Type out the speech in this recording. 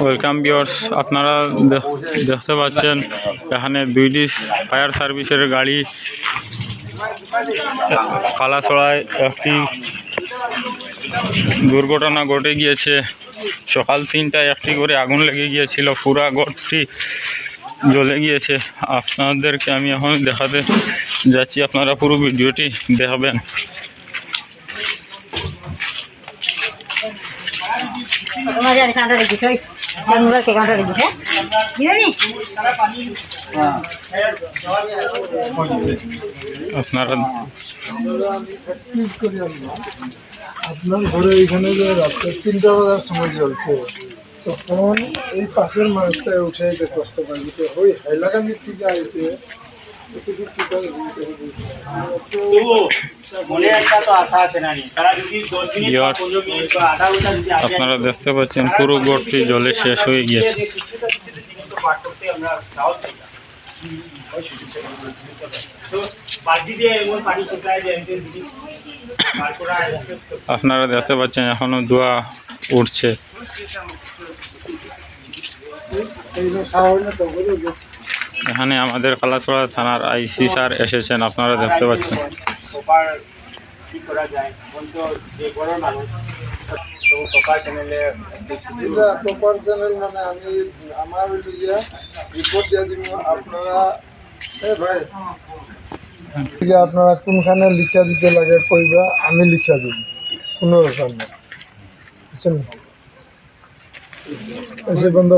Welcome বিয়ার্স আপনারা দেখ- দেখতে পাচ্ছেন, এখানে দুইটি ফায়ার সার্ভিসের গাড়ি কালাছড়ায় একটি দুর্ঘটনা ঘটে গিয়েছে। সকাল তিনটায় একটি করে আগুন লেগে গিয়েছিল, পুরা ঘরটি জ্বলে গিয়েছে। আপনাদেরকে আমি এখন দেখাতে যাচ্ছি, আপনারা পুরো ভিডিওটি দেখাবেন। তোমার জানি কাঁটা রেখেছ ওই কাঁটা দিদি আপনার ঘরে এখানে যে রাত্রে তিনটা বাজার সময় জ্বলছে তখন এই পাশের মানুষটা উঠে যেতে কষ্ট পাই যেতে ওই হাইলাকান্দির থেকে আইতে আপনারা দেখতে পাচ্ছেন, পুরো ঘরটি জলে শেষ হয়ে গিয়েছে। দিয়ে আপনারা দেখতে পাচ্ছেন, এখনও ধোয়া উঠছে। এখানে আমাদের কালাছড়া থানার আইসি স্যার এসেছেন আপনারা দেখতে পাচ্ছেন। প্রপার চ্যানেলে মানে আমি আমার রিপোর্ট দিয়ে দিব আপনারা ভাই যে আপনারা কোনখানে লিখা দিতে লাগে কইবা আমি লিখা দিব কোনো ব্যাপার না বুঝছেন? এসে বন্ধ